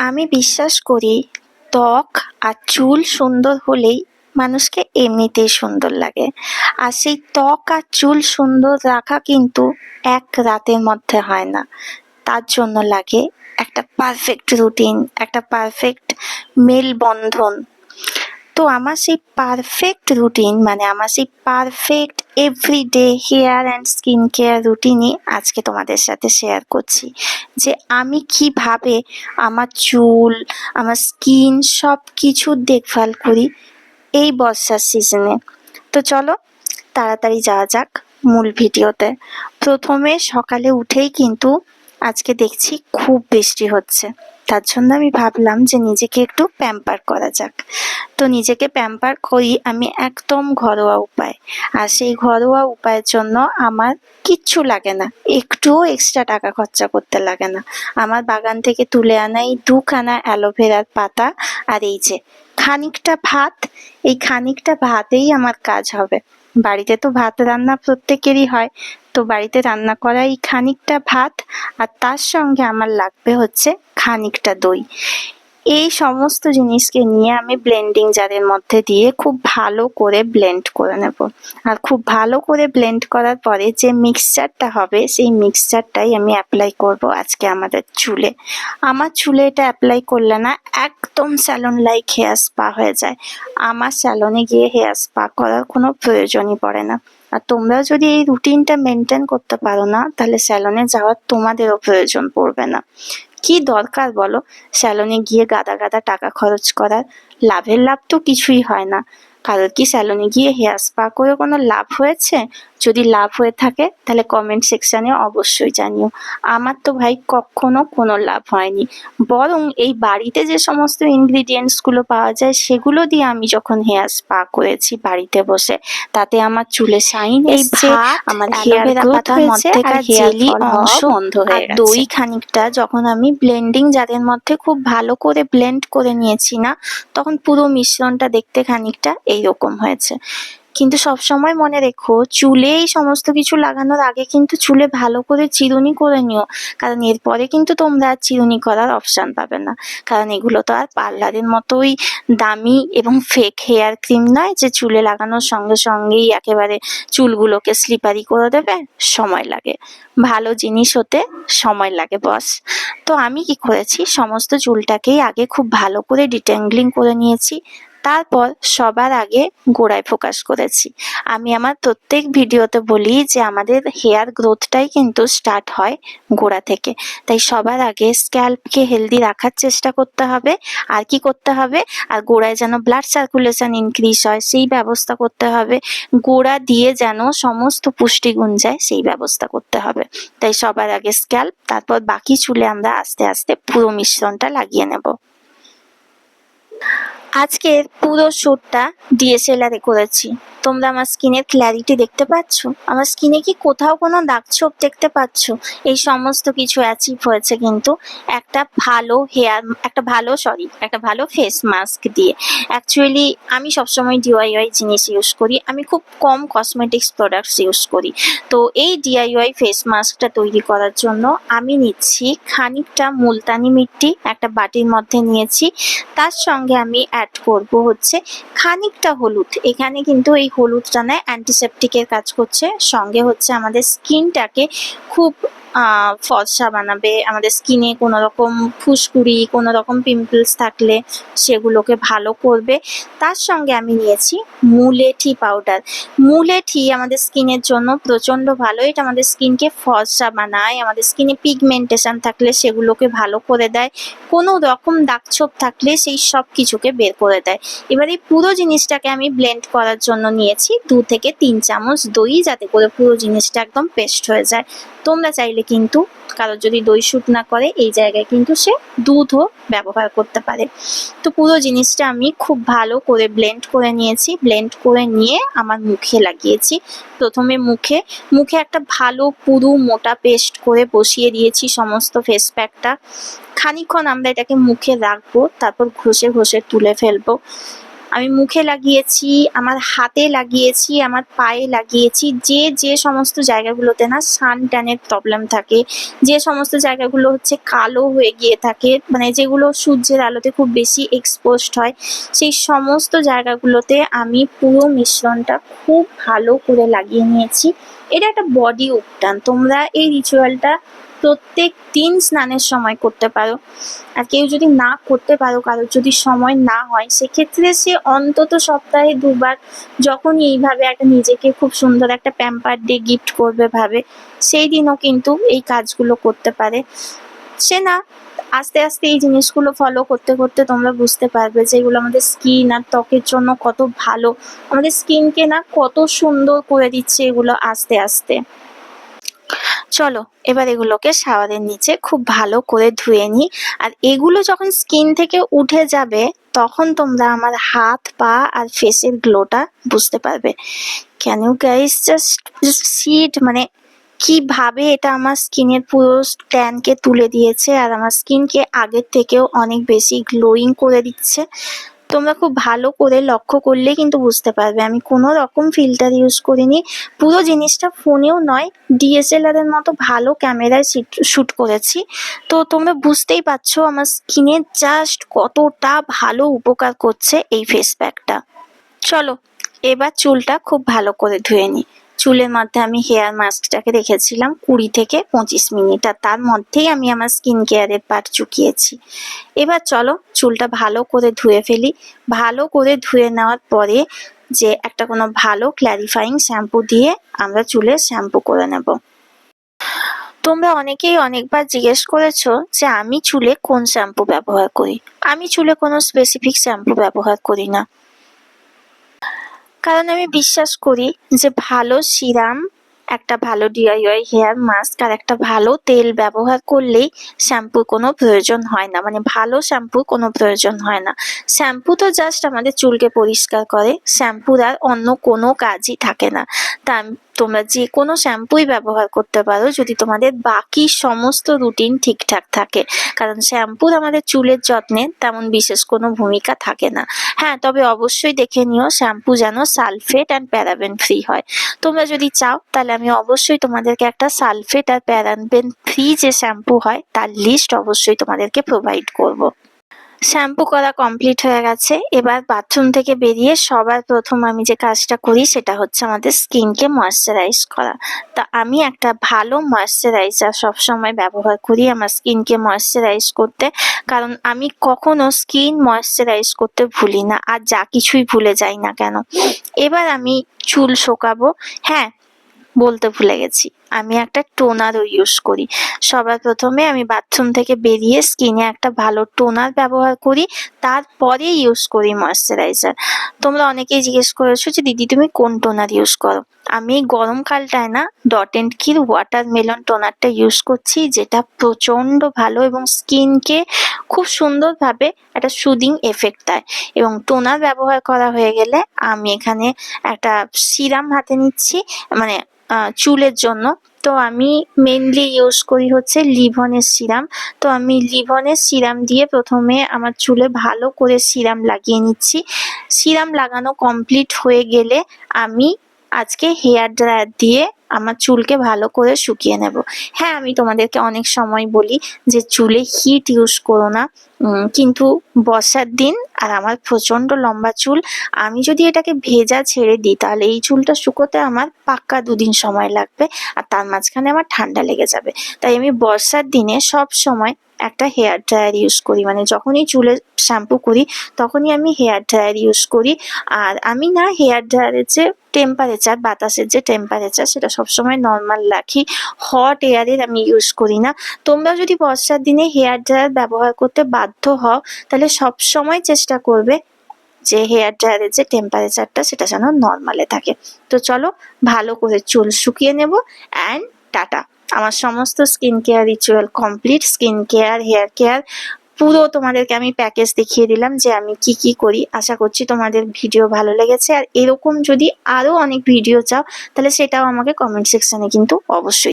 আমি বিশ্বাস করি, ত্বক আর চুল সুন্দর হলেই মানুষকে এমনিতেই সুন্দর লাগে। আর সেই ত্বক আর চুল সুন্দর রাখা কিন্তু এক রাতের মধ্যে হয় না। তার জন্য লাগে একটা পারফেক্ট রুটিন একটা পারফেক্ট মেলবন্ধন। তো আমার সেই পারফেক্ট রুটিন মানে আমার সেই perfect everyday hair and skin care রুটিনই আজকে তোমাদের সাথে শেয়ার করছি। যে আমি কীভাবে আমার চুল, আমার স্কিন সব কিছুর দেখভাল করি এই বর্ষার সিজনে তো চলো তাড়াতাড়ি যাওয়া যাক মূল ভিডিওতে প্রথমে সকালে উঠেই কিন্তু আজকে দেখছি খুব বৃষ্টি হচ্ছে। তার জন্য আমি ভাবলাম যে নিজেকে একটু প্যাম্পার করা যাক। তো নিজেকে প্যাম্পার করি আমি একদম ঘরোয়া উপায়। আর সেই ঘরোয়া উপায়ের জন্য আমার কিচ্ছু লাগে না। একটুও এক্সট্রা টাকা খরচা করতে লাগে না। আমার বাগান থেকে তুলে আনা এই দুখানা অ্যালোভেরার পাতা আর এই যে, খানিকটা ভাত, এই খানিকটা ভাতেই আমার কাজ হবে। বাড়িতে তো ভাত রান্না প্রত্যেকেরই হয়, তো বাড়িতে রান্না করা এই খানিকটা ভাত, আর তার সঙ্গে আমার লাগবে হচ্ছে খানিকটা দই। এই সমস্ত জিনিসকে নিয়ে আমি ব্লেন্ডিং জারের মধ্যে দিয়ে খুব ভালো করে ব্লেন্ড করে নেব। আর খুব ভালো করে ব্লেন্ড করার পরে যে মিক্সচারটা হবে, সেই মিক্সচারটাই আমি অ্যাপ্লাই করব আজকে আমাদের চুলে। আমার চুলে এটা অ্যাপ্লাই করলে না একদম স্যালন লাইক হেয়ার স্পা হয়ে যায়। আমার স্যালনে গিয়ে হেয়ার স্পা করার কোনো প্রয়োজনই পড়ে না। আর তোমরা যদি এই রুটিনটা মেনটেন করতে পারো না, তাহলে স্যালনে যাওয়ার তোমাদেরও প্রয়োজন পড়বে না। কি দরকার বলো? স্যালনে গিয়ে গাদা গাদা টাকা খরচ করার লাভের লাভ তো কিছুই হয় না। কারোর কি স্যালনে গিয়ে হেয়ার স্পা করে কোনো লাভ হয়েছে? যদি লাভ হয়ে থাকে তাহলে কমেন্ট সেকশানে অবশ্যই জানিও। আমার তো ভাই কখনো কোনো লাভ হয়নি। বরং এই বাড়িতে যে সমস্ত ইনগ্রিডিয়েন্টসগুলো পাওয়া যায় সেগুলো দিয়ে আমি যখন হেয়ার স্পা করেছি বাড়িতে বসে তাতে আমার চুলে শাইন এসছে আমার হেয়ার গ্রোথ হয়েছে আর অংশ বন্ধ হয়ে গেছে। দই খানিকটা যখন আমি ব্লেন্ডিং যাদের মধ্যে খুব ভালো করে ব্লেন্ড করে নিয়েছি না তখন পুরো মিশ্রণটা দেখতে খানিকটা এইরকম হয়েছে। কিন্তু সবসময় মনে রেখো, চুলে এই সমস্ত কিছু লাগানোর আগে কিন্তু চুলে ভালো করে চিরুনি করে নিও। কারণ এরপরে কিন্তু তোমরা আর চিরুনি করার অপশান পাবে না। কারণ এগুলো তো আর পার্লারের মতোই দামি এবং ফেক হেয়ার ক্রিম নয় যে চুলে লাগানোর সঙ্গে সঙ্গেই একেবারে চুলগুলোকে স্লিপারি করে দেবে, সময় লাগে। ভালো জিনিস হতে সময় লাগে বস তো আমি কি করেছি? সমস্ত চুলটাকেই আগে খুব ভালো করে ডিট্যাঙ্গলিং করে নিয়েছি। তারপর সবার আগে গোড়ায় ফোকাস করেছি। আমি আমার প্রত্যেক ভিডিওতে বলি যে আমাদের হেয়ার গ্রোথটাই কিন্তু স্টার্ট হয় গোড়া থেকে। তাই সবার আগে স্ক্যাল্পকে হেলদি রাখার চেষ্টা করতে হবে। আর কি করতে হবে? আর গোড়ায় যেন ব্লাড সার্কুলেশন ইনক্রিজ হয়, সেই ব্যবস্থা করতে হবে। গোড়া দিয়ে যেন সমস্ত পুষ্টিগুণ যায়, সেই ব্যবস্থা করতে হবে। তাই সবার আগে স্ক্যাল্প তারপর বাকি চুলে আমরা আস্তে আস্তে পুরো মিশ্রণটা লাগিয়ে নেব। আজকের পুরো শ্যুটটা ডিএসএলআর করেছি। তোমরা আমার স্কিনের ক্ল্যারিটি দেখতে পাচ্ছ? আমার স্কিনে কি কোথাও কোনো দাগ ছোপ দেখতে পাচ্ছ? এই সমস্ত কিছু অ্যাচিভ হয়েছে কিন্তু একটা ভালো হেয়ার একটা ভালো সরি একটা ভালো ফেস মাস্ক দিয়ে। অ্যাকচুয়ালি আমি সবসময় ডিআইওয়াই জিনিস ইউজ করি। আমি খুব কম কসমেটিক্স প্রোডাক্টস ইউজ করি। তো এই ডিআইওয়াই ফেস মাস্কটা তৈরি করার জন্য আমি নিচ্ছি খানিকটা মুলতানি মিট্টি একটা বাটির মধ্যে নিয়েছি। তার সঙ্গে আমি অ্যাড করব হচ্ছে খানিকটা হলুদ। এখানে কিন্তু এই হলুদটা না অ্যান্টিসেপটিকের কাজ করছে। সঙ্গে হচ্ছে আমাদের স্কিনটাকে খুব ফর্সা বানাবে, আমাদের স্কিনে কোনো রকম ফুসকুড়ি, কোনো রকম পিম্পলস থাকলে সেগুলোকে ভালো করবে। তার সঙ্গে আমি নিয়েছি মুলেঠি পাউডার মুলেঠি আমাদের স্কিনের জন্য প্রচণ্ড ভালো। এটা আমাদের স্কিনকে ফর্সা বানায়, আমাদের স্কিনে পিগমেন্টেশন থাকলে সেগুলোকে ভালো করে দেয়। কোনো রকম দাগছোপ থাকলে সেই সব কিছুকে বের করে দেয়। এবার এই পুরো জিনিসটাকে আমি ব্লেন্ড করার জন্য নিয়েছি দু থেকে তিন চামচ দই, যাতে করে পুরো জিনিসটা একদম পেস্ট হয়ে যায়। তোমরা চাইলে কিন্তু কারোর যদি দই শুট না করে, এই জায়গায় কিন্তু সে দুধও ব্যবহার করতে পারে। তো পুরো জিনিসটা আমি খুব ভালো করে ব্লেন্ড করে নিয়েছি ব্লেন্ড করে নিয়ে আমার মুখে লাগিয়েছি। প্রথমে মুখে মুখে একটা ভালো পুরু মোটা পেস্ট করে বসিয়ে দিয়েছি সমস্ত ফেস প্যাকটা খানিকক্ষণ আমরা এটাকে মুখে রাখব, তারপর ঘষে ঘষে তুলে ফেলব। আমি মুখে লাগিয়েছি, আমার হাতে লাগিয়েছি, আমার পায়ে লাগিয়েছি, যে যে সমস্ত জায়গাগুলোতে না সান ট্যানের প্রবলেম থাকে, যে সমস্ত জায়গাগুলো হচ্ছে কালো হয়ে গিয়ে থাকে মানে যেগুলো সূর্যের আলোতে খুব বেশি এক্সপোজড হয়, সেই সমস্ত জায়গাগুলোতে আমি পুরো মিশ্রণটা খুব ভালো করে লাগিয়ে নিয়েছি। এটা একটা বডি উপটান তোমরা এই রিচুয়ালটা প্রত্যেক দিন স্নানের সময় করতে পারো। আর কেউ যদি না করতে পারো কারোর যদি সময় না হয়, সেক্ষেত্রে সে অন্তত সপ্তাহে দুবার যখন এইভাবে একটা নিজেকে খুব সুন্দর একটা প্যাম্পার ডে গিফট করবে ভাবে, সেই দিনও কিন্তু এই কাজগুলো করতে পারে। সে না, আস্তে আস্তে এই জিনিসগুলো ফলো করতে করতে তোমরা বুঝতে পারবে যে এগুলো আমাদের স্কিন আর ত্বকের জন্য কত ভালো। আমাদের স্কিনকে না কত সুন্দর করে দিচ্ছে এগুলো আস্তে আস্তে। চলো, এবার এগুলোকে শাওয়ারের নিচে খুব ভালো করে ধুয়ে নিই। আর এগুলো যখন স্কিন থেকে উঠে যাবে, তখন তোমরা আমার হাত, পা আর ফেসের গ্লোটা বুঝতে পারবে। ইউ গাইস জাস্ট সিট মানে কীভাবে এটা আমার স্কিনের পুরো ট্যানকে তুলে দিয়েছে, আর আমার স্কিনকে আগের থেকেও অনেক বেশি গ্লোয়িং করে দিচ্ছে। তোমরা খুব ভালো করে লক্ষ্য করলে কিন্তু বুঝতে পারবে। আমি কোনো রকম ফিল্টার ইউজ করিনি। পুরো জিনিসটা ফোনেও নয় ডিএসএলআর এর মতো ভালো ক্যামেরায় শ্যুট করেছি। তো তোমরা বুঝতেই পারছ আমার স্কিনে জাস্ট কতটা ভালো উপকার করছে এই ফেস প্যাকটা চলো, এবার চুলটা খুব ভালো করে ধুয়ে নিই। চুলের মধ্যে আমি হেয়ার মাস্কটাকে রেখেছিলাম কুড়ি থেকে পঁচিশ মিনিট, আর তার মধ্যেই আমি আমার স্কিন কেয়ারের পার্ট চুকিয়েছি। এবার চলো চুলটা ভালো করে ধুয়ে ফেলি। ভালো করে ধুয়ে নেওয়ার পরে যে একটা কোনো ভালো ক্ল্যারিফাইং শ্যাম্পু দিয়ে আমরা চুলে শ্যাম্পু করে নেব। তোমরা অনেকেই অনেকবার জিজ্ঞেস করেছ যে আমি চুলে কোন শ্যাম্পু ব্যবহার করি। আমি চুলে কোনো স্পেসিফিক শ্যাম্পু ব্যবহার করি না। কারণ আমি বিশ্বাস করি যে ভালো সিরাম, একটা ভালো ডিআইওয়াই হেয়ার মাস্ক আর একটা ভালো তেল ব্যবহার করলেই শ্যাম্পুর কোনো প্রয়োজন হয় না। মানে ভালো শ্যাম্পুর কোনো প্রয়োজন হয় না। শ্যাম্পু তো জাস্ট আমাদের চুলকে পরিষ্কার করে, শ্যাম্পুর আর অন্য কোনো কাজই থাকে না। তা তোমরা যে কোনো শ্যাম্পুই ব্যবহার করতে পারো যদি তোমাদের বাকি সমস্ত রুটিন ঠিকঠাক থাকে। কারণ শ্যাম্পুর আমাদের চুলের যত্নে তেমন বিশেষ কোনো ভূমিকা থাকে না। হ্যাঁ তবে অবশ্যই দেখে নিও শ্যাম্পু যেন সালফেট অ্যান্ড প্যারাবেন ফ্রি হয়। তোমরা যদি চাও, তাহলে আমি অবশ্যই তোমাদেরকে একটা সালফেট আর প্যারাবেন ফ্রি যে শ্যাম্পু হয়, তার লিস্ট অবশ্যই তোমাদেরকে প্রোভাইড করব। শ্যাম্পু করা কমপ্লিট হয়ে গেছে। এবার বাথরুম থেকে বেরিয়ে সবার প্রথম আমি যে কাজটা করি সেটা হচ্ছে আমাদের স্কিনকে ময়শ্চারাইজ করা। তা আমি একটা ভালো ময়শ্চারাইজার সবসময় ব্যবহার করি আমার স্কিনকে ময়শ্চারাইজ করতে। কারণ আমি কখনো স্কিন ময়শ্চারাইজ করতে ভুলি না, আর যা কিছুই ভুলে যাই না কেন। এবার আমি চুল শোকাবো। হ্যাঁ বলতে ভুলে গেছি। আমি একটা টোনারও ইউজ করি। সবার প্রথমে আমি বাথরুম থেকে বেরিয়ে স্কিনে একটা ভালো টোনার ব্যবহার করি, তারপরে ইউজ করি ময়শ্চারাইজার তোমরা অনেকেই জিজ্ঞেস করেছ যে, দিদি, তুমি কোন টোনার ইউজ করো? আমি গরমকালটায় না ডট অ্যান্ড কির ওয়াটার মেলন টোনারটা ইউজ করছি, যেটা প্রচণ্ড ভালো এবং স্কিনকে খুব সুন্দরভাবে একটা সুদিং এফেক্ট দেয়। এবং টোনার ব্যবহার করা হয়ে গেলে আমি এখানে একটা সিরাম হাতে নিচ্ছি মানে চুলের জন্য। তো আমি মেনলি ইউজ করি হচ্ছে লিভনের সিরাম। তো আমি লিভনের সিরাম দিয়ে প্রথমে আমার চুলে ভালো করে সিরাম লাগিয়ে নিচ্ছি। সিরাম লাগানো কমপ্লিট হয়ে গেলে আমি আজকে হেয়ার ড্রায়ার দিয়ে আমার চুলকে ভালো করে শুকিয়ে নেব। হ্যাঁ আমি তোমাদেরকে অনেক সময় বলি যে চুলে হিট ইউজ করো না। কিন্তু বর্ষার দিন আর আমার প্রচণ্ড লম্বা চুল, আমি যদি এটাকে ভেজা ছেড়ে দিই, তাহলে এই চুলটা শুকোতে আমার পাক্কা দুদিন সময় লাগবে আর তার মাঝখানে আমার ঠান্ডা লেগে যাবে। তাই আমি বর্ষার দিনে সব সময় একটা হেয়ার ড্রায়ার ইউজ করি। মানে যখনই চুলে শ্যাম্পু করি, তখনই আমি হেয়ার ড্রায়ার ইউজ করি। আর আমি না হেয়ার ড্রায়ারের যে টেম্পারেচার, বাতাসের যে টেম্পারেচার, সেটা সবসময় নর্মাল রাখি। হট এয়ারের আমি ইউজ করি না। তোমরা যদি বর্ষার দিনে হেয়ার ড্রায়ার ব্যবহার করতে বাধ্য হও, তাহলে সবসময় চেষ্টা করবে যে হেয়ার ড্রায়ারের যে টেম্পারেচারটা সেটা যেন নর্মালে থাকে। তো চলো ভালো করে চুল শুকিয়ে নেব অ্যান্ড টাটা। আমার সমস্ত skin care ritual complete skin care hair care পুরো তোমাদেরকে আমি প্যাকেজ দেখিয়ে দিলাম যে আমি কি কি করি। আশা করছি তোমাদের ভিডিও ভালো লেগেছে। আর এরকম যদি আরও অনেক ভিডিও চাও, তাহলে সেটাও আমাকে কমেন্ট সেকশানে কিন্তু অবশ্যই